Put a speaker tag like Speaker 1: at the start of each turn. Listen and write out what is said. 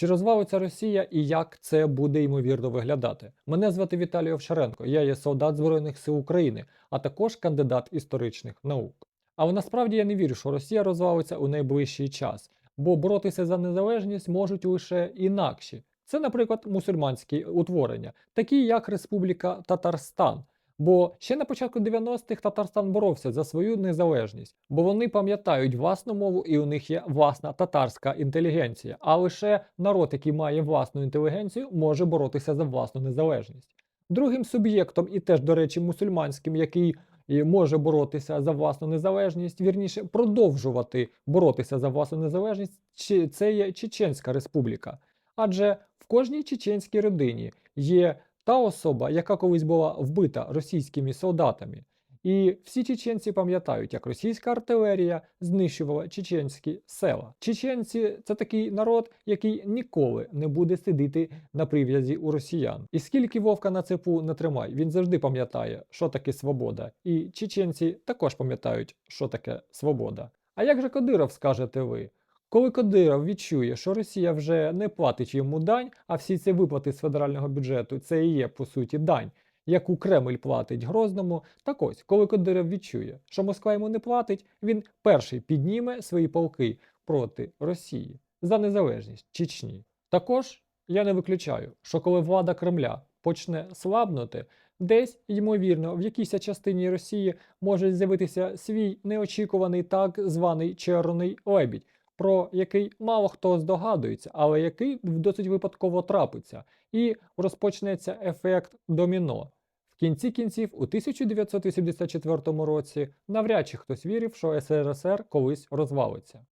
Speaker 1: Чи розвалиться Росія і як це буде ймовірно виглядати? Мене звати Віталій Овчаренко, я є солдат Збройних сил України, а також кандидат історичних наук. Але насправді я не вірю, що Росія розвалиться у найближчий час, бо боротися за незалежність можуть лише інакші. Це, наприклад, мусульманські утворення, такі як Республіка Татарстан. Бо ще на початку 90-х Татарстан боровся за свою незалежність, бо вони пам'ятають власну мову і у них є власна татарська інтелігенція. А лише народ, який має власну інтелігенцію, може боротися за власну незалежність. Другим суб'єктом, і теж, до речі, мусульманським, який може боротися за власну незалежність, вірніше продовжувати боротися за власну незалежність, це є Чеченська Республіка. Адже в кожній чеченській родині є та особа, яка колись була вбита російськими солдатами. І всі чеченці пам'ятають, як російська артилерія знищувала чеченські села. Чеченці це такий народ, який ніколи не буде сидіти на прив'язі у росіян. І скільки вовка на цепу не тримай, він завжди пам'ятає, що таке свобода. І чеченці також пам'ятають, що таке свобода. А як же Кадиров скажете ви? Коли Кадиров відчує, що Росія вже не платить йому дань, а всі ці виплати з федерального бюджету це і є по суті дань, яку Кремль платить Грозному. Так ось, коли Кадиров відчує, що Москва йому не платить, він перший підніме свої полки проти Росії за незалежність Чечні. Також я не виключаю, що коли влада Кремля почне слабнути, десь, ймовірно, в якійсь частині Росії може з'явитися свій неочікуваний так званий чорний лебідь про який мало хто здогадується, але який досить випадково трапиться, і розпочнеться ефект доміно. В кінці кінців, у 1984 році, навряд чи хтось вірив, що СРСР колись розвалиться.